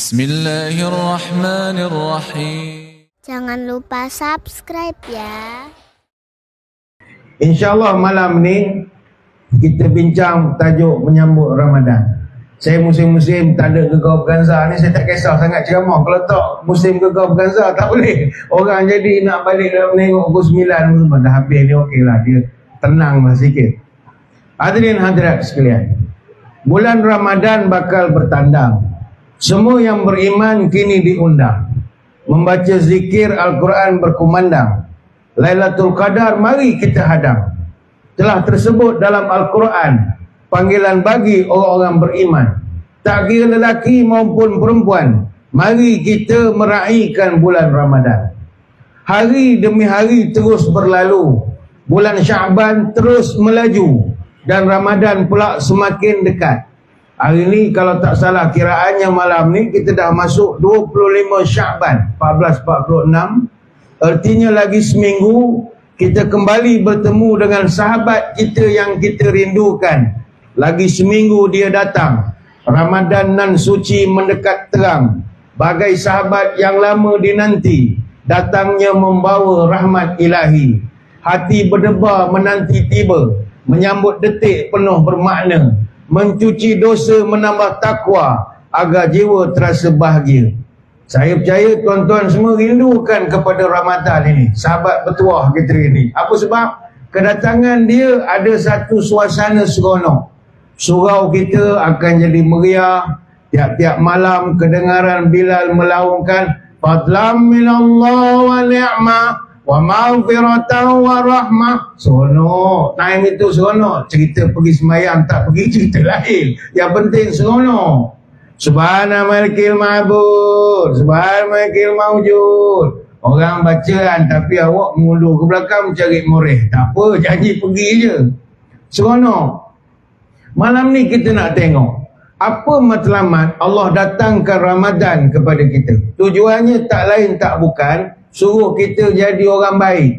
Bismillahirrahmanirrahim. Jangan lupa subscribe ya. InsyaAllah malam ni kita bincang tajuk menyambut Ramadan. Saya musim-musim tak ada gegar berganza ni saya tak kisah sangat ceramah. Kalau tak musim gegar berganza tak boleh. Orang jadi nak balik dalam menengok pukul 9 pun dah habis ni okey lah. Dia tenang lah sikit. Hadirin hadirat sekalian. Bulan Ramadan bakal bertandang. Semua yang beriman kini diundang. Membaca zikir Al-Quran berkumandang. Lailatul Qadar mari kita hadang. Telah tersebut dalam Al-Quran panggilan bagi orang-orang beriman. Tak kira lelaki maupun perempuan, mari kita meraihkan bulan Ramadan. Hari demi hari terus berlalu. Bulan Syaban terus melaju dan Ramadan pula semakin dekat. Hari ini kalau tak salah kiraannya malam ni kita dah masuk 25 Syaban 1446. Artinya lagi seminggu kita kembali bertemu dengan sahabat kita yang kita rindukan lagi seminggu dia datang. Ramadan nan suci mendekat terang. Bagai sahabat yang lama dinanti. Datangnya membawa rahmat ilahi. Hati berdebar menanti tiba. Menyambut detik penuh bermakna. Mencuci dosa menambah takwa. Agar jiwa terasa bahagia. Saya percaya tuan-tuan semua rindukan kepada Ramadan ini. Sahabat petuah kita ini. Apa sebab? Kedatangan dia ada satu suasana seronok surau kita akan jadi meriah tiap-tiap malam kedengaran Bilal melaungkan fadlam minallah wa ni'ma wa maghfiratan wa rahmah. Seronok. Time itu seronok. Cerita pergi semayang tak pergi cerita lain. Yang penting seronok. Subhana malikil ma'bud. Subhana malikil mawjud. Orang bacaan tapi awak mengundur ke belakang mencari murih tak apa janji pergi je. Seronok. Malam ni kita nak tengok apa matlamat Allah datangkan Ramadan kepada kita. Tujuannya tak lain tak bukan suruh kita jadi orang baik.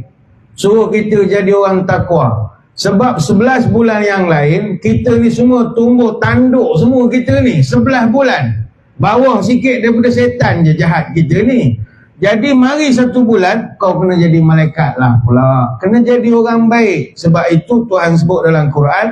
Suruh kita jadi orang takwa. Sebab 11 bulan yang lain kita ni semua tumbuh tanduk semua kita ni 11 bulan. Bawah sikit daripada setan je jahat kita ni. Jadi mari satu bulan kau kena jadi malaikat lah pula. Kena jadi orang baik. Sebab itu Tuhan sebut dalam Quran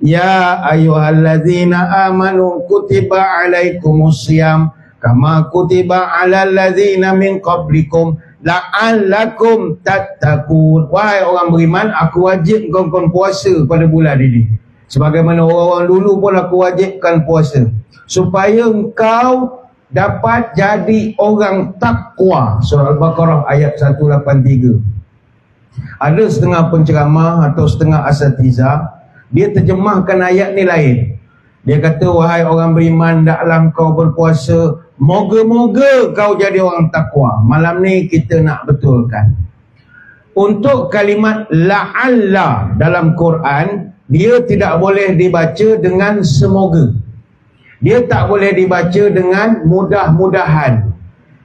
Ya ayyuhallazina amanu kutiba alaikumusiyam kama kutiba alal ladzina min qablikum la'allakum tattaqun. Wahai orang beriman, aku wajib kau kau puasa pada bulan ini. Sebagaimana orang-orang dulu pun aku wajibkan puasa supaya engkau dapat jadi orang takwa. Surah Al-Baqarah ayat 183. Ada setengah penceramah atau setengah asatizah dia terjemahkan ayat ni lain. Dia kata, wahai orang beriman, daklah kau berpuasa, moga-moga kau jadi orang takwa. Malam ni kita nak betulkan. Untuk kalimat la'alla dalam Quran, dia tidak boleh dibaca dengan semoga. Dia tak boleh dibaca dengan mudah-mudahan.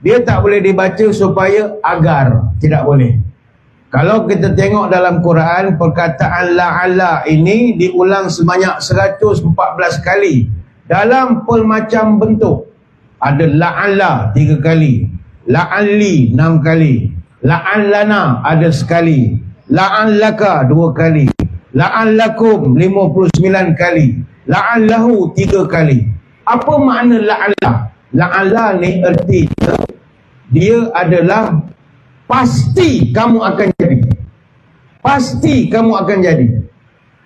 Dia tak boleh dibaca supaya agar. Tidak boleh. Kalau kita tengok dalam Quran perkataan la'ala ini diulang sebanyak 114 kali dalam pelmacam bentuk. Ada la'ala tiga kali, la'alli enam kali, la'allana ada sekali, la'allaka dua kali, la'allakum 59 kali, la'allahu tiga kali. Apa makna la'ala? La'ala ni ertinya dia adalah pasti kamu akan jadi. Pasti kamu akan jadi.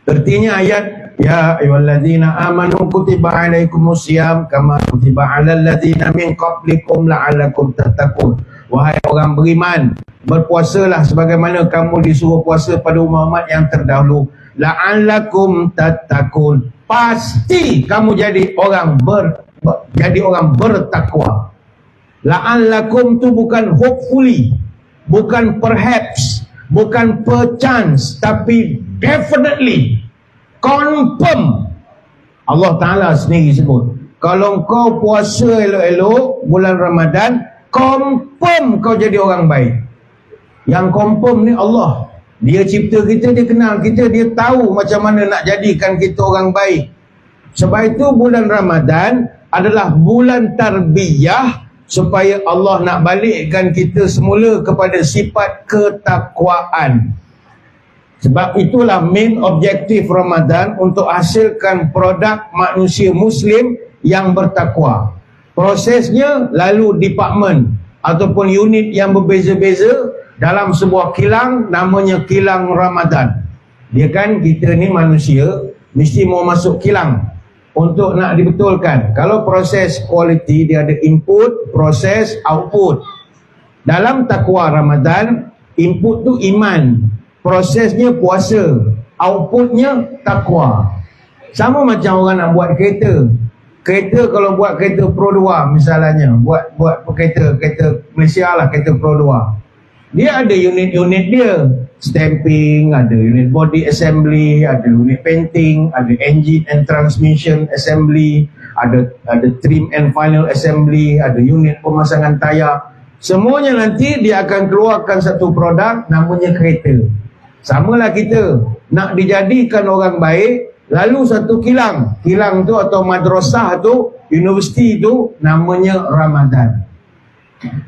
Artinya ayat ya ayyuhallazina amanu kutiba alaikumusiyam kama kutiba alal ladzina min qablikum la'allakum tattaqun. Wahai orang beriman berpuasalah sebagaimana kamu disuruh puasa pada umat-umat yang terdahulu. La'allakum tattaqun. Pasti kamu jadi orang ber, ber jadi orang bertakwa. La'allakum tu bukan hopefully bukan perhaps bukan perchance tapi definitely confirm Allah Ta'ala sendiri sebut kalau kau puasa elok-elok bulan Ramadan confirm kau jadi orang baik. Yang confirm ni Allah. Dia cipta kita, dia kenal kita, dia tahu macam mana nak jadikan kita orang baik. Sebab itu bulan Ramadan adalah bulan tarbiyah supaya Allah nak balikkan kita semula kepada sifat ketakwaan. Sebab itulah main objektif Ramadan untuk hasilkan produk manusia muslim yang bertakwa. Prosesnya lalu department ataupun unit yang berbeza-beza dalam sebuah kilang namanya kilang Ramadan. Dia kan kita ni manusia mesti mau masuk kilang untuk nak dibetulkan. Kalau proses quality dia ada input, proses, output. Dalam takwa Ramadan, input tu iman, prosesnya puasa, outputnya takwa. Sama macam orang nak buat kereta. Kereta kalau buat kereta Pro 2 misalnya, buat buat kereta kereta Malaysia lah kereta Pro 2. Dia ada unit-unit dia. Stamping, ada unit body assembly, ada unit painting, ada engine and transmission assembly, ada ada trim and final assembly, ada unit pemasangan tayar. Semuanya nanti dia akan keluarkan satu produk namanya kereta. Samalah kita nak dijadikan orang baik lalu satu kilang. Kilang tu atau madrasah tu, universiti tu namanya Ramadan.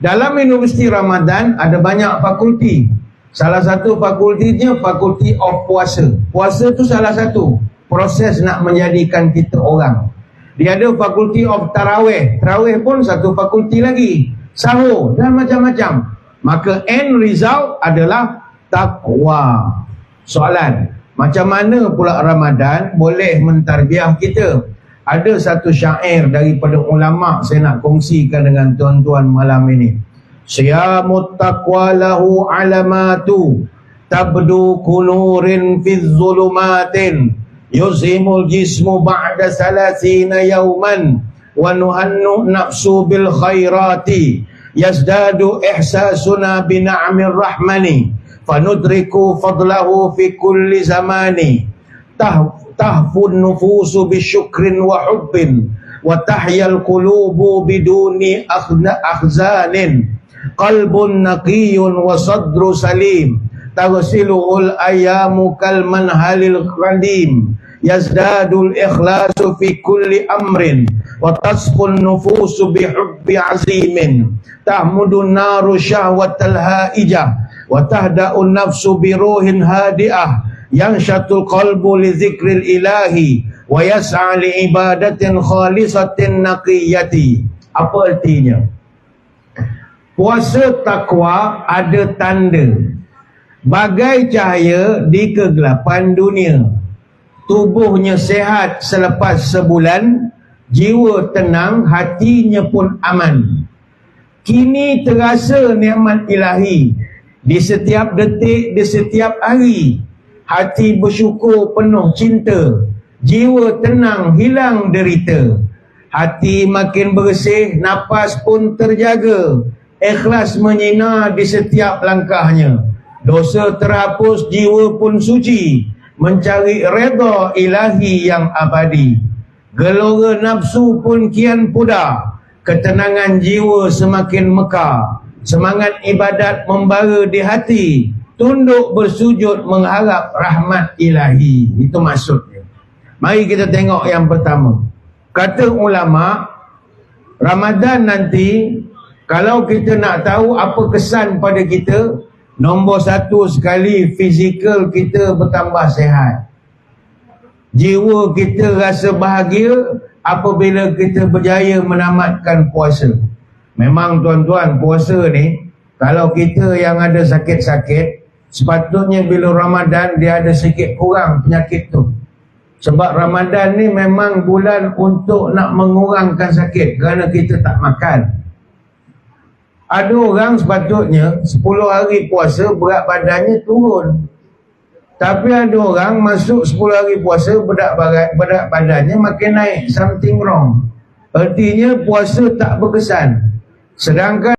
Dalam universiti Ramadan ada banyak fakulti. Salah satu fakultinya fakulti of puasa. Puasa tu salah satu proses nak menjadikan kita orang. Dia ada fakulti of tarawih. Tarawih pun satu fakulti lagi. Sahur dan macam-macam. Maka end result adalah takwa. Soalan, macam mana pula Ramadan boleh mentarbiah kita? Ada satu syair daripada ulama saya nak kongsikan dengan tuan-tuan malam ini. Siyamut taqwa lahu alamatu tabdu kunurin fi zulumatin yuzimul jismu ba'da salasina yawman wa nuhannu nafsu bil khairati yazdadu ihsasuna bi na'mir rahmani فندرك فضله في كل زمان. تهفو النفوس بشكر وحب وتحيا القلوب بدون أخزان. قلب نقي وصدر سليم تغسله الأيام كالمنهل القديم يزداد الإخلاص في كل أمر وتصفو النفوس بحب عظيم. تعمد النار شهوة الهائجة bi hubbi azimin tahmudun naru syahwatal haijah wa tahda'un nafsu bi ruhin hadiah yang syatul qalbu li zikril ilahi wa yas'a li ibadatin khalisatin naqiyati apa artinya? Puasa takwa ada tanda. Bagai cahaya di kegelapan dunia. Tubuhnya sehat selepas sebulan. Jiwa tenang, hatinya pun aman. Kini terasa nikmat ilahi Di setiap detik, di setiap hari Hati bersyukur penuh cinta Jiwa tenang, hilang derita Hati makin bersih, nafas pun terjaga ikhlas menyina di setiap langkahnya. Dosa terhapus, jiwa pun suci. Mencari reda ilahi yang abadi. Gelora nafsu pun kian pudar. Ketenangan jiwa semakin mekar. Semangat ibadat membara di hati. Tunduk bersujud mengharap rahmat ilahi. Itu maksudnya. Mari kita tengok yang pertama. Kata ulama, Ramadan nanti kalau kita nak tahu apa kesan pada kita, nombor satu sekali fizikal kita bertambah sehat. Jiwa kita rasa bahagia apabila kita berjaya menamatkan puasa. Memang tuan-tuan puasa ni, kalau kita yang ada sakit-sakit, sepatutnya bila Ramadan dia ada sikit kurang penyakit tu. Sebab Ramadan ni memang bulan untuk nak mengurangkan sakit kerana kita tak makan. Ada orang sepatutnya 10 hari puasa berat badannya turun. Tapi ada orang masuk 10 hari puasa berat, berat, berat badannya makin naik. Something wrong. Artinya puasa tak berkesan. Sedangkan